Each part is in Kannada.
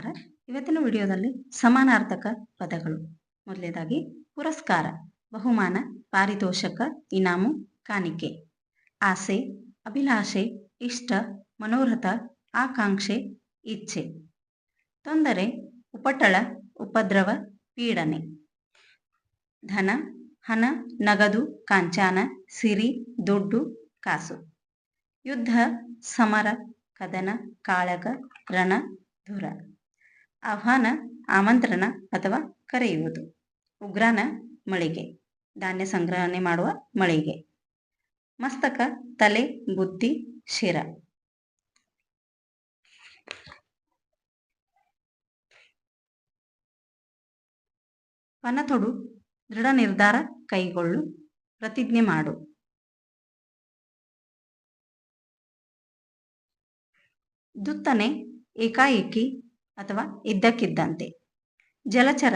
ನಮಸ್ಕಾರ. ಇವತ್ತಿನ ವಿಡಿಯೋದಲ್ಲಿ ಸಮಾನಾರ್ಥಕ ಪದಗಳು. ಮೊದಲನೇದಾಗಿ ಪುರಸ್ಕಾರ, ಬಹುಮಾನ, ಪಾರಿತೋಷಕ, ಇನಾಮು, ಕಾಣಿಕೆ. ಆಸೆ, ಅಭಿಲಾಷೆ, ಇಷ್ಟ, ಮನೋರಥ, ಆಕಾಂಕ್ಷೆ, ಇಚ್ಛೆ. ತೊಂದರೆ, ಉಪಟಳ, ಉಪದ್ರವ, ಪೀಡನೆ. ಧನ, ಹಣ, ನಗದು, ಕಾಂಚಾನ, ಸಿರಿ, ದುಡ್ಡು, ಕಾಸು. ಯುದ್ಧ, ಸಮರ, ಕದನ, ಕಾಳಗ, ರಣ, ಧುರ. ಆಹ್ವಾನ, ಆಮಂತ್ರಣ ಅಥವಾ ಕರೆಯುವುದು. ಉಗ್ರಾನ ಮಳಿಗೆ. ಧಾನ್ಯ ಸಂಗ್ರಹಣೆ ಮಾಡುವ ಮಳಿಗೆ. ಮಸ್ತಕ, ತಲೆ, ಬುದ್ಧಿ, ಶಿರ. ಪನತೊಡು, ದೃಢ ನಿರ್ಧಾರ ಕೈಗೊಳ್ಳು, ಪ್ರತಿಜ್ಞೆ ಮಾಡು. ದುತ್ತನೆ, ಏಕಾಏಕಿ ಅಥವಾ ಇದ್ದಕ್ಕಿದ್ದಂತೆ. ಜಲಚರ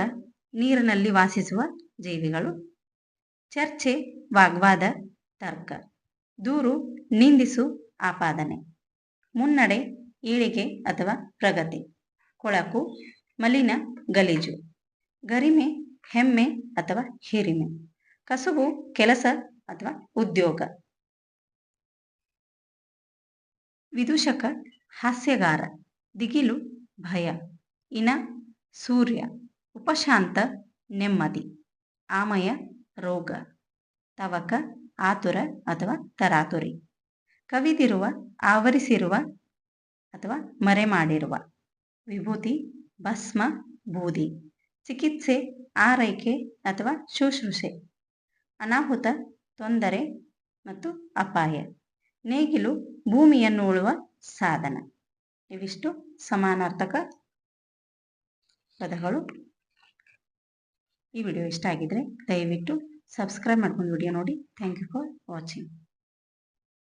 ನೀರಿನಲ್ಲಿ ವಾಸಿಸುವ ಜೀವಿಗಳು. ಚರ್ಚೆ, ವಾಗ್ವಾದ, ತರ್ಕ. ದೂರು, ನಿಂದಿಸು, ಆಪಾದನೆ. ಮುನ್ನಡೆ ಏಳಿಗೆ ಅಥವಾ ಪ್ರಗತಿ. ಕೊಳಕು, ಮಲಿನ, ಗಲೀಜು. ಗರಿಮೆ, ಹೆಮ್ಮೆ ಅಥವಾ ಹಿರಿಮೆ. ಕಸುಬು, ಕೆಲಸ ಅಥವಾ ಉದ್ಯೋಗ. ವಿದೂಷಕ, ಹಾಸ್ಯಗಾರ. ದಿಗಿಲು ಭಯ. ಇನ ಸೂರ್ಯ, ಉಪಶಾಂತ, ನೆಮ್ಮದಿ, ಆಮಯ, ರೋಗ, ತವಕ, ಆತುರ ಅಥವಾ ತರಾತುರಿ. ಕವಿದಿರುವ, ಆವರಿಸಿರುವ ಅಥವಾ ಮರೆಮಾಡಿರುವ. ವಿಭೂತಿ, ಭಸ್ಮ, ಬೂದಿ. ಚಿಕಿತ್ಸೆ, ಆರೈಕೆ ಅಥವಾ ಶುಶ್ರೂಷೆ. ಅನಾಹುತ, ತೊಂದರೆ ಮತ್ತು ಅಪಾಯ. ನೇಗಿಲು ಭೂಮಿಯನ್ನು ಉಳುವ ಸಾಧನ. ಇವಿಷ್ಟು ಸಮಾನಾರ್ಥಕ ಪದಗಳು. ಈ ವಿಡಿಯೋ ಇಷ್ಟ ಆಗಿದ್ರೆ ದಯವಿಟ್ಟು ಸಬ್ಸ್ಕ್ರೈಬ್ ಮಾಡ್ಕೊಂಡು ವಿಡಿಯೋ ನೋಡಿ. Thank you for watching